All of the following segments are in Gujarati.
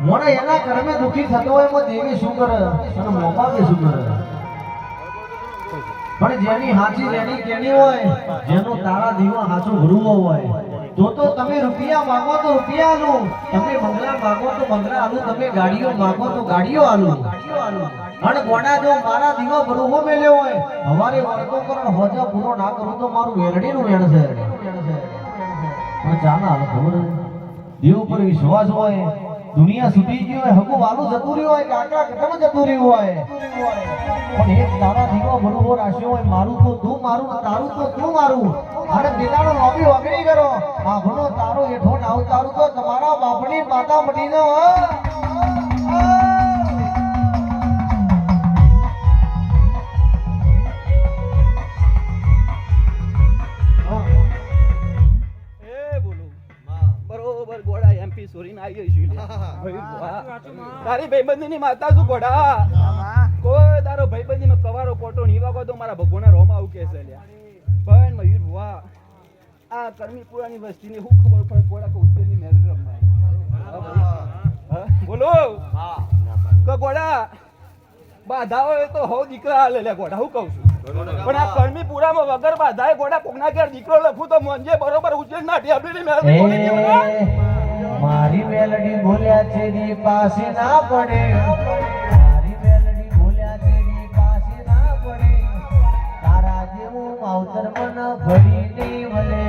મળે. એના કર્મે દુખી થતો હોય એમાં દેવી શું કરે? અને શું કરે? પણ જેની હાચી જેની કેની હોય, જેનો તારા દીવા હાચો ભરવો હોય તો તો તમે રૂપિયા માંગો તો રૂપિયા આલું. તમે બંગલા માંગો તો બંગલા આલું. તમે ગાડીઓ માંગો તો ગાડીઓ આલું. અને ગોડા જો મારા દીવો ભરવો મેલ્યો હોય, હવારે વર્તો કરણ, હોજો પૂરો ના કરું તો મારું વેરડીનું વેણ છે. પણ ચાના હાલ ખબર દેવ પર વિશ્વાસ હોય, દુનિયા સુધી ગયો હોય હકુ વાલું જતું હોય કાકા કદમ જતું હોય. પણ એક તારા દીવો બરોબર રાખ્યો હોય, મારું તો તું મારું તારું તો તું મારું. અને દિલાનો લોબી વગડી કરો. આપણો તારો એઠો નાવ તારું તો તમારા બાપની માતા મટીનો હો. એ બોલું. બરોબર ગોડા એમપી સોરીને આવી ગઈ છું ભાઈ વાહ. તારી ભાઈબંધીની માતા શું ઘોડા કોઈ તારો ભાઈબંધી માં કવારો પોટો નહીં વાગો તો મારા ભગવાન રોમાં આવું કે છે લ્યા. પણ મયુર વાહ આ કરમીપુરાની વસ્તીને શું ખબર પડે ગોડા કે ઉત્તરની મેલ રમાય બોલો. કે ગોડા બાધા હોય તો હો દીકરા હાલે લે ગોડા હું કહું છું. પણ આ કરમીપુરામાં વગર બાધાએ ગોડા કોકના ઘેર દીકરો લખું તો મંજે બરોબર ઉજ્જૈન ના ઢેબલીની મેલડી બોલી મારી મેલડી બોલ્યા છે ની પાસે ના પડે. માવતર મન ભરી નહીં મળે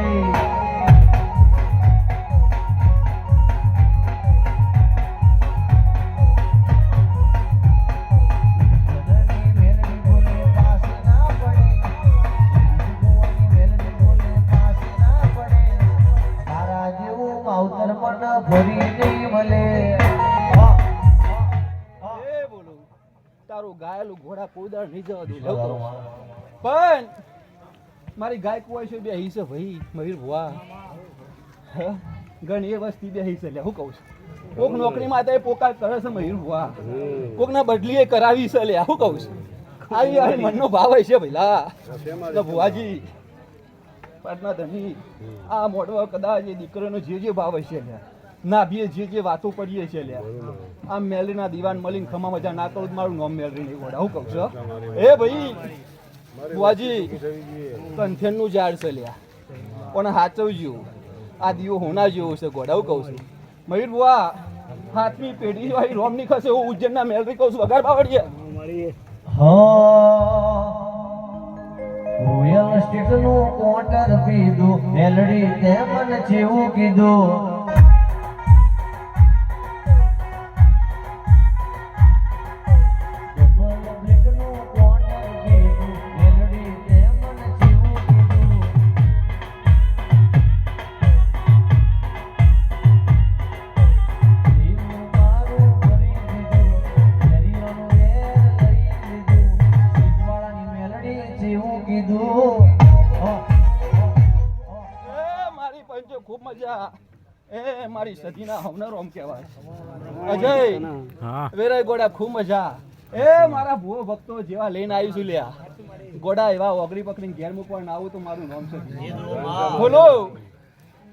બોલું તારું ગાયેલું ઘોડા કોઈ દાડ નહીં જવા દઉં પણ મારી ગાય કુવાય છે બે છે ભાઈ મયુર ભુવા. ગણ એ વસ્તી બે છે લે હું કહું છું. કોક નોકરી માટે પોકાર કરે છે મયુર ભુવા. કોક ના બદલી એ કરાવી છે લે હું કહું છું. આવી આવી મનનો ભાવ છે ભઈલા. તો ભુવાજી. પાટના ધણી. આ મોડવા કદાચ એ દીકરાનો જે જે ભાવ હશે ના બે જે જે વાતો પડીએ છે લે. આ મેલરીના દીવાન મળીને ખમા મજા ના કરું મારું નોમ મેલરી નહીં હું કહું છું એ ભાઈ બુઆજી કંથેનનું ઝાડ છે લ્યા. પણ હાચવજો. આ દીવો હોના જેવો છે ગોડાવ કહું છું. મયુર બુઆ હાથમી પેઢી વાળી રોમની ખસે હું ઉજ્જૈનના મેલરી કહું છું વગાડ બાવડીએ રોયલ સ્ટેશનનું કોટર પીધું મેલડી તે મને જેવું કીધું. ખૂબ મજા એ મારી સદીના હવનર ઓમ કહેવાય. અજય વેરાય ગોડા ખૂબ મજા એ મારા ભૂવો ભક્તો જેવા લઈને આવીશું લ્યા. ગોડા એવા ઓગળી પકડીને ઘેર મૂકવા ના આવું તો મારું નામ છે બોલો.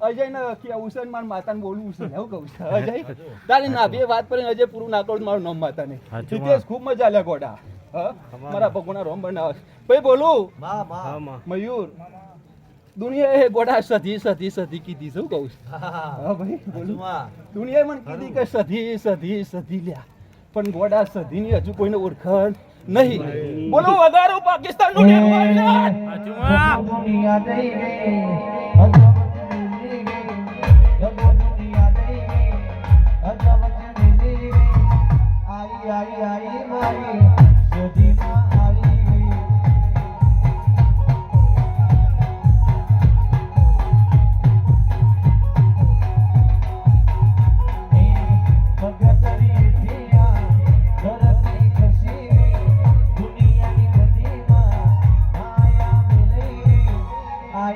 અજય ને કે ઉસન માર માતાને બોલવું છે એવું કહું છું. અજય તારી ના બે વાત કરીને અજય પૂરું ના કરું મારું નામ માતાને. જીતેશ ખૂબ મજા લે ગોડા. હા? મારા ભગવાના રોમ બનાવે ભાઈ બોલું. મયુર. દુનિયા એ ગોડા સધી સધી સધી કીધી શું કહું છું. હા ભાઈ બોલું. દુનિયાએ મને કીધી કે સધી સધી સધી લ્યા. પણ ગોડા સધીની હજુ કોઈને ઓળખણ નહીં. બોલો વધારો પાકિસ્તાનનું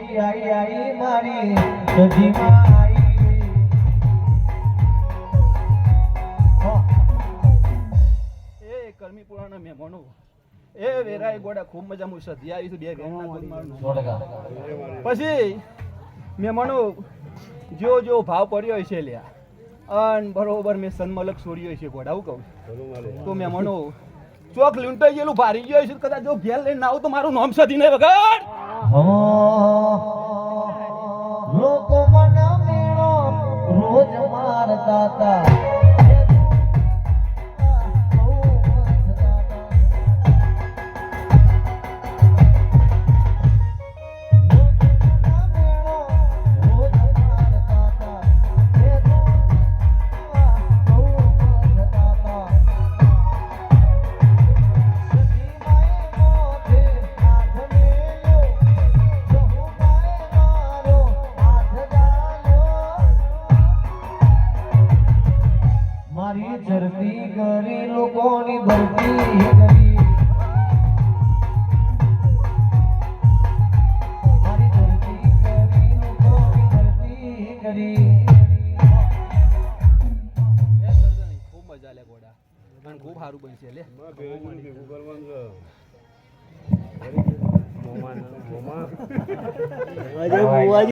આઈ આઈ આઈ મારી સદીમાં આવી એ કરમી મહેમાનો. એ વેરાય ગોડા ખૂબ મજા હું સધી આવી છું બે ઘેરના. પછી મહેમાનો જો જો ભાવ પડ્યો છે લ્યા. અન બરોબર મેં સન્મલક છોડ્યો છે ગોડા હું કહું? તો મહેમાનો ચોક લૂંટાઈ ગયેલું ભારી ગયો છે કદાચ જો ઘેર લઈને ના આવું તો મારું નામ સધી નહીં વગર લોકો મને મેળો રોજ મારતા લોકોની ભરતી કરી ખૂબ મજા લે ગોડા અને ખૂબ સારું બનશે લે. અજય બુવાજી